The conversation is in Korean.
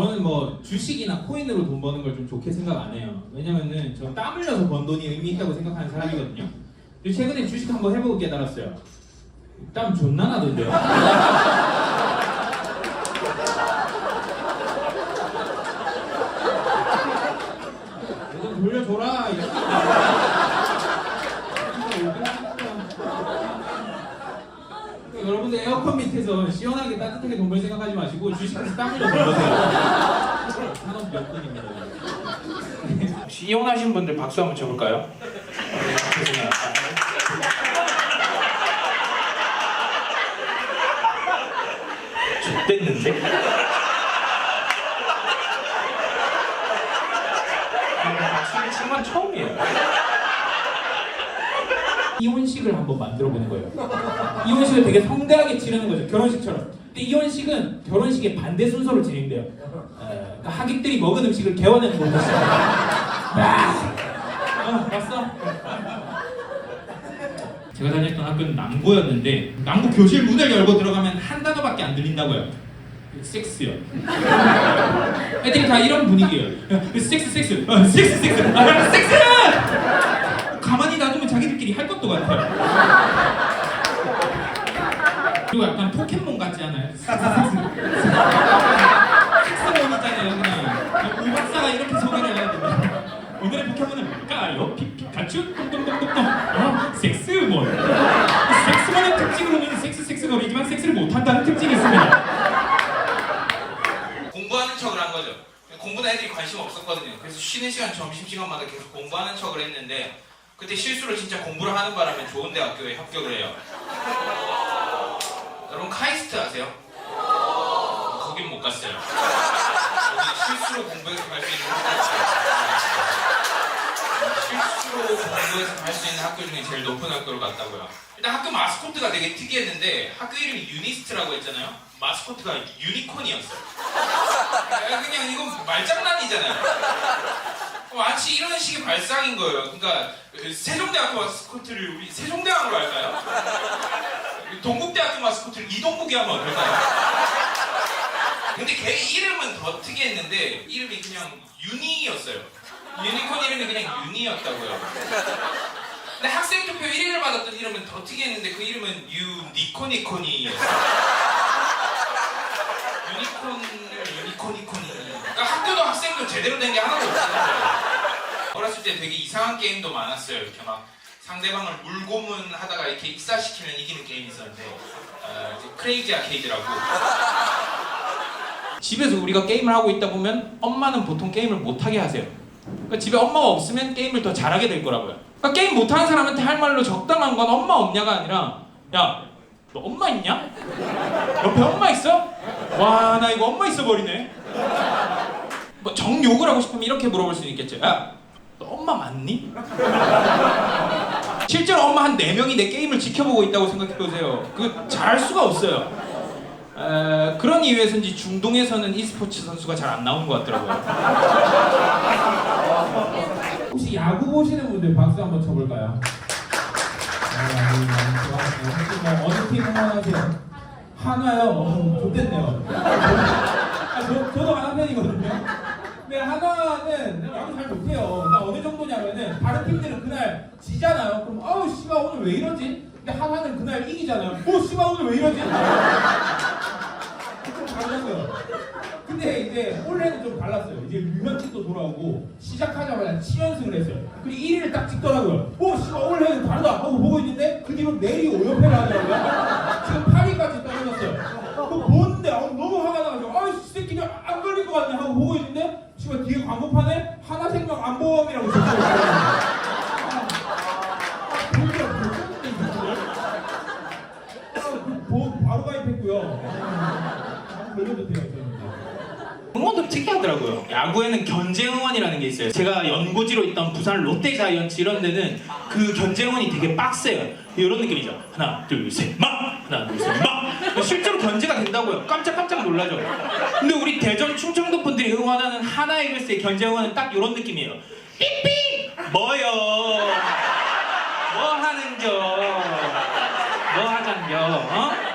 저는 뭐 주식이나 코인으로 돈 버는 걸 좀 좋게 생각 안 해요. 왜냐면은 저땀 흘려서 번 돈이 의미 있다고 생각하는 사람이거든요. 근데 최근에 주식 한번 해보고 깨달았어요. 땀 존나 나던데요. 돌려줘라. 이렇게. 그러니까 여러분들 에어컨 밑에서 시원하게 따뜻하게 돈벌 생각하지 마시고 주식에서 땀 흘려 돈 버세요. 산업 여건입니다. 혹시 이혼하신 분들 박수 한번 쳐볼까요? 네, 죄송해요. X됐는데? 박수를 친건 처음이에요. 이혼식을 한번 만들어 보는 거예요. 이혼식을 되게 성대하게 치르는 거죠. 결혼식처럼. 근데 이혼식은 결혼식의 반대 순서로 진행돼요. 에, 그러니까 하객들이 먹은 음식을 먹는 거죠. 아, 어, 봤어? 제가 다녔던 학교는 남고였는데 남고 교실 문을 열고 들어가면 한 단어밖에 안 들린다고요. 섹스요. 애들이 다 이런 분위기예요. 섹스 섹스 어, 섹스 섹스 아, 섹스! 가만히 놔두면 자기들끼리 할 것도 같아요. 그리고 약간 포켓몬 같지 않아요? 섹스몬 있잖아요, 그냥 오 박사가 이렇게 소개를 해야 됩니다. 오늘의 포켓몬은 뭘까요? 피, 피카츄? 똥똥똥똥똥 어? 섹스몬 섹스몬의 특징으로는 섹스 섹스거리지만 섹스를 못한다는 특징이 있습니다. 공부하는 척을 한 거죠. 공부는 애들이 관심 없었거든요. 그래서 쉬는 시간, 점심 시간마다 계속 공부하는 척을 했는데 그때 실수로 진짜 공부를 하는 바람에 좋은 대학교에 합격을 해요. 여러분 카이스트 아세요? 거긴 못 갔어요. 실수로 공부해서 갈 수 있는 학교 실수로 공부해서 갈 수 있는 학교 중에 제일 높은 학교를 갔다고요. 일단 학교 마스코트가 되게 특이했는데 학교 이름이 유니스트라고 했잖아요. 마스코트가 유니콘이었어요. 야, 그냥 이건 말장난이잖아요. 마치 이런 식의 발상인 거예요. 그러니까 세종대학교 마스코트를 우리 세종대왕으로 할까요? 동국대학교 마스코트를 이동국이 하면 어떨까요? 근데 걔 이름은 더 특이했는데 이름이 그냥 유니였어요. 유니콘 이름이 그냥 유니였다고요. 근데 학생 투표 1위를 받았던 이름은 더 특이했는데 그 이름은 유니코니코니였어요. 유니콘을 유니코니코니. 그러니까 학교도 학생도 제대로 된 게 하나도 없어요. 어렸을 때 되게 이상한 게임도 많았어요. 이렇게 막 상대방을 물고문 하다가 이렇게 익사시키면 이기는 게임이 있었는데 어, 크레이지 아케이드라고. 집에서 우리가 게임을 하고 있다 보면 엄마는 보통 게임을 못하게 하세요. 그러니까 집에 엄마가 없으면 게임을 더 잘하게 될 거라고요. 그러니까 게임 못하는 사람한테 할 말로 적당한 건 엄마 없냐가 아니라 야, 너 엄마 있냐? 옆에 엄마 있어? 와, 나 이거 엄마 있어 버리네. 뭐 정욕을 하고 싶으면 이렇게 물어볼 수 있겠죠. 야, 너 엄마 맞니? 실제로 엄마 한 4명이 내 게임을 지켜보고 있다고 생각해 보세요. 그 잘할 수가 없어요. 에, 그런 이유에서인지 중동에서는 e스포츠 선수가 잘 안 나오는 것 같더라고요. 혹시 야구 보시는 분들 박수 한번 쳐볼까요? 아, 어느 팀 응원하세요? 한화요? 어, 좋겠네요. 아, 저, 저도 하나 팬이거든요. 근데 한화는 야구 잘 못해요. 그러니까 어느 정도냐면은 다른 팀들은 그날 지잖아요. 그럼 아우 씨발 오늘 왜 이러지? 근데 한화는 그날 이기잖아요. 오 씨발 오늘 왜 이러지? 달랐어요. 근데 이제 올해는 좀 달랐어요. 이제 유현진도 돌아오고 시작하자마자 7연승을 했어요. 그리고 1위를 딱 찍더라고요. 오, 씨발 올해는 다르다 하고 보고 있는데 그 뒤로 내리 5연패를 하더라고요. 응원도 특이하더라고요. 야구에는 견제 응원이라는 게 있어요. 제가 연고지로 있던 부산 롯데 자이언츠 이런 데는 그 견제 응원이 되게 빡세요. 이런 느낌이죠. 하나, 둘, 셋, 막! 하나, 둘, 셋, 막! 실제로 견제가 된다고요. 깜짝깜짝 놀라죠. 근데 우리 대전 충청도 분들이 응원하는 하나 이글스의 견제 응원은 딱 이런 느낌이에요. 삑삑! 뭐요? 뭐 하는겨? 뭐 하잔겨? 어?